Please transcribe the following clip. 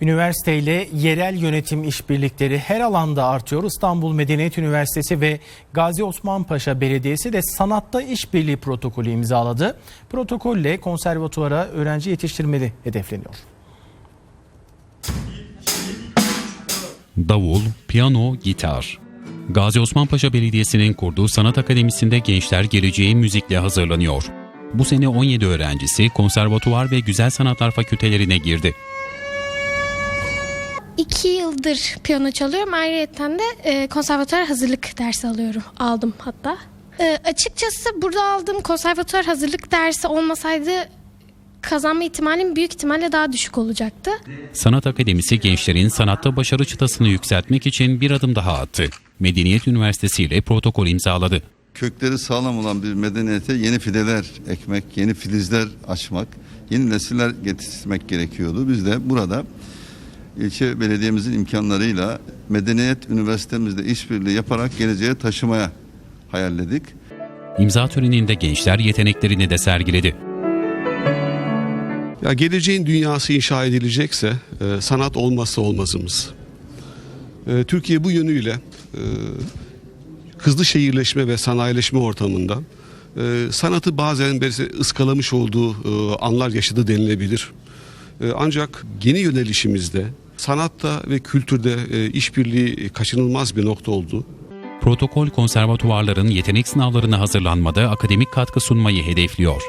Üniversiteyle yerel yönetim işbirlikleri her alanda artıyor. İstanbul Medeniyet Üniversitesi ve Gazi Osman Paşa Belediyesi de sanatta işbirliği protokolü imzaladı. Protokolle konservatuvara öğrenci yetiştirmeli hedefleniyor. Davul, piyano, gitar. Gazi Osman Paşa Belediyesi'nin kurduğu sanat akademisinde gençler geleceğe müzikle hazırlanıyor. Bu sene 17 öğrencisi konservatuvar ve güzel sanatlar fakültelerine girdi. İki yıldır piyano çalıyorum. Ayrıca de e, konservatuar hazırlık dersi alıyorum. Aldım hatta. E, açıkçası burada aldığım konservatuar hazırlık dersi olmasaydı kazanma ihtimalim büyük ihtimalle daha düşük olacaktı. Sanat Akademisi gençlerin sanatta başarı çıtasını yükseltmek için bir adım daha attı. Medeniyet Üniversitesi ile protokol imzaladı. kökleri sağlam olan bir medeniyete yeni fideler ekmek, yeni filizler açmak, yeni nesiller getirmek gerekiyordu. Biz de burada ilçe belediyemizin imkanlarıyla medeniyet üniversitemizle işbirliği yaparak geleceğe taşımaya hayalledik. İmza töreninde gençler yeteneklerini de sergiledi. Ya geleceğin dünyası inşa edilecekse e, sanat olmazsa olmazımız. E, Türkiye bu yönüyle e, hızlı şehirleşme ve sanayileşme ortamında e, sanatı bazen ıskalamış olduğu e, anlar yaşadı denilebilir. E, ancak yeni yönelişimizde sanatta ve kültürde e, işbirliği kaçınılmaz bir nokta oldu. Protokol konservatuvarların yetenek sınavlarına hazırlanmada akademik katkı sunmayı hedefliyor.